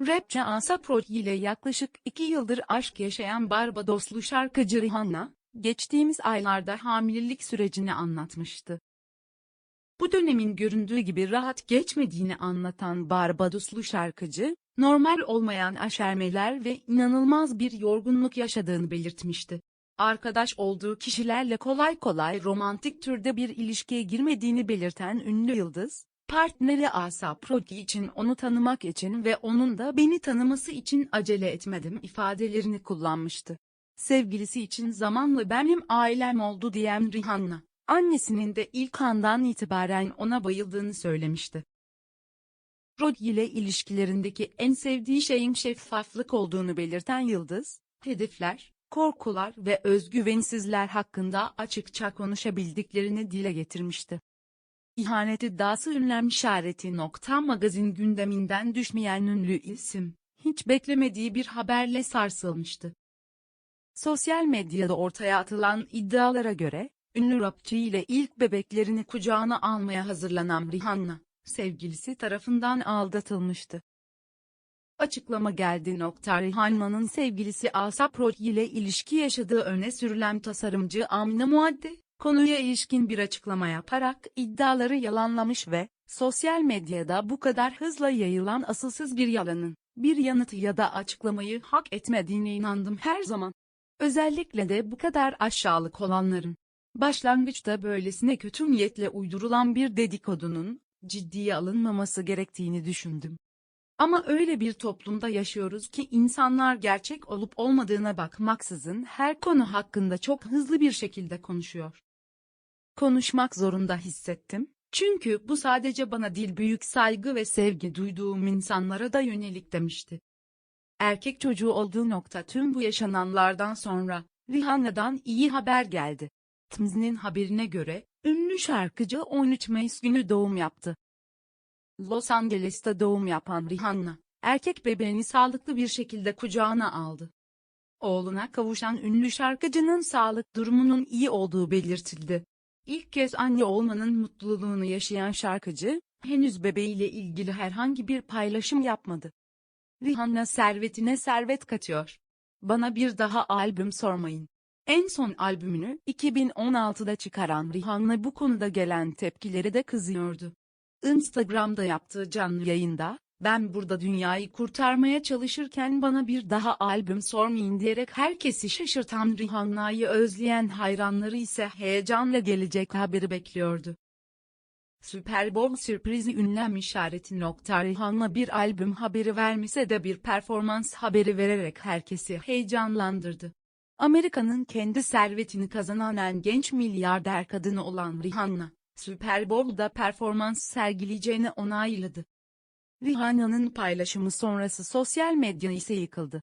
Rapçi Rocky ile yaklaşık iki yıldır aşk yaşayan Barbadoslu şarkıcı Rihanna, geçtiğimiz aylarda hamilelik sürecini anlatmıştı. Bu dönemin göründüğü gibi rahat geçmediğini anlatan Barbadoslu şarkıcı, normal olmayan aşermeler ve inanılmaz bir yorgunluk yaşadığını belirtmişti. Arkadaş olduğu kişilerle kolay kolay romantik türde bir ilişkiye girmediğini belirten ünlü yıldız, partneri A$AP Rocky için onu tanımak için ve onun da beni tanıması için acele etmedim ifadelerini kullanmıştı. Sevgilisi için zamanla benim ailem oldu diyen Rihanna, annesinin de ilk andan itibaren ona bayıldığını söylemişti. Rocky ile ilişkilerindeki en sevdiği şeyin şeffaflık olduğunu belirten Yıldız, hedefler, korkular ve özgüvensizler hakkında açıkça konuşabildiklerini dile getirmişti. İhanet iddiası ünlem işareti nokta magazin gündeminden düşmeyen ünlü isim, hiç beklemediği bir haberle sarsılmıştı. Sosyal medyada ortaya atılan iddialara göre, ünlü rapçi ile ilk bebeklerini kucağına almaya hazırlanan Rihanna, sevgilisi tarafından aldatılmıştı. Açıklama geldi. Nokta Rihanna'nın sevgilisi A$AP Rocky ile ilişki yaşadığı öne sürülen tasarımcı Amine Muaddi, konuya ilişkin bir açıklama yaparak iddiaları yalanlamış ve, sosyal medyada bu kadar hızla yayılan asılsız bir yalanın, bir yanıtı ya da açıklamayı hak etmediğine inandım her zaman. Özellikle de bu kadar aşağılık olanların. Başlangıçta böylesine kötü niyetle uydurulan bir dedikodunun, ciddiye alınmaması gerektiğini düşündüm. Ama öyle bir toplumda yaşıyoruz ki insanlar gerçek olup olmadığına bakmaksızın her konu hakkında çok hızlı bir şekilde konuşuyor. Konuşmak zorunda hissettim, çünkü bu sadece bana değil büyük saygı ve sevgi duyduğum insanlara da yönelik demişti. Erkek çocuğu olduğu nokta tüm bu yaşananlardan sonra, Rihanna'dan iyi haber geldi. Tmz'nin haberine göre, ünlü şarkıcı 13 Mayıs günü doğum yaptı. Los Angeles'ta doğum yapan Rihanna, erkek bebeğini sağlıklı bir şekilde kucağına aldı. Oğluna kavuşan ünlü şarkıcının sağlık durumunun iyi olduğu belirtildi. İlk kez anne olmanın mutluluğunu yaşayan şarkıcı, henüz bebeğiyle ilgili herhangi bir paylaşım yapmadı. Rihanna servetine servet katıyor. Bana bir daha albüm sormayın. En son albümünü 2016'da çıkaran Rihanna bu konuda gelen tepkileri de kızıyordu. Instagram'da yaptığı canlı yayında, ben burada dünyayı kurtarmaya çalışırken bana bir daha albüm sormayın diyerek herkesi şaşırtan Rihanna'yı özleyen hayranları ise heyecanla gelecek haberi bekliyordu. Super Bowl sürprizi ünlem işareti nokta Rihanna bir albüm haberi vermese de bir performans haberi vererek herkesi heyecanlandırdı. Amerika'nın kendi servetini kazanan en genç milyarder kadını olan Rihanna, Super Bowl'da performans sergileyeceğini onayladı. Rihanna'nın paylaşımı sonrası sosyal medya ise yıkıldı.